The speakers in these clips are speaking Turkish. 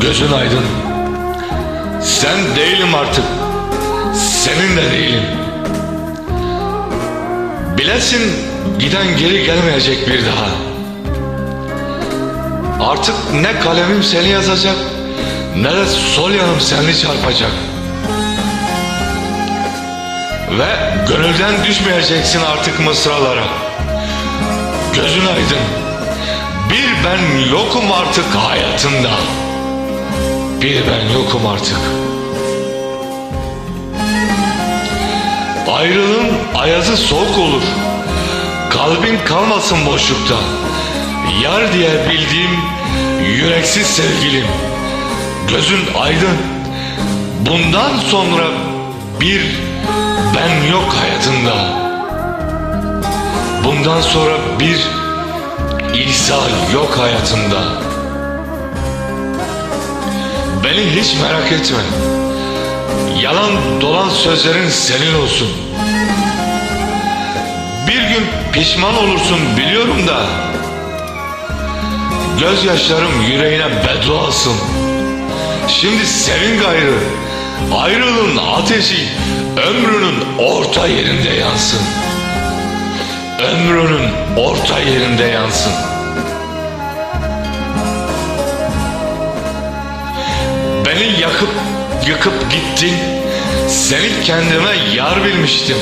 Gözün aydın. Sen değilim artık. Senin de değilim. Bilesin giden geri gelmeyecek bir daha. Artık ne kalemim seni yazacak ne de sol yanım seni çarpacak. Ve gönülden düşmeyeceksin artık mısralara. Gözün aydın. Bir ben yokum artık hayatında. Bir ben yokum artık. Ayrılığın ayazı soğuk olur. Kalbin kalmasın boşlukta. Yar diye bildiğim yüreksiz sevgilim. Gözün aydın. Bundan sonra bir ben yok hayatında. Bundan sonra bir İsa yok hayatında. Beni hiç merak etme. Yalan dolan sözlerin senin olsun. Bir gün pişman olursun biliyorum da. Gözyaşlarım yüreğine bedduasın. Şimdi senin gayrı. Ayrılığın ateşi ömrünün orta yerinde yansın. Ömrünün orta yerinde yansın. Yıkıp gittin. Seni kendime yar bilmiştim.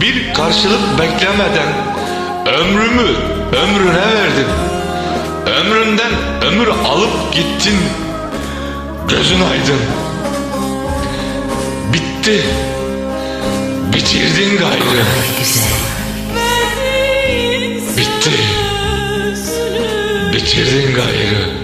Bir karşılık beklemeden ömrümü ömrüne verdim. Ömründen ömür alıp gittin. Gözün aydın. Bitti. Bitirdin gayrı. Bitti. Bitirdin gayrı.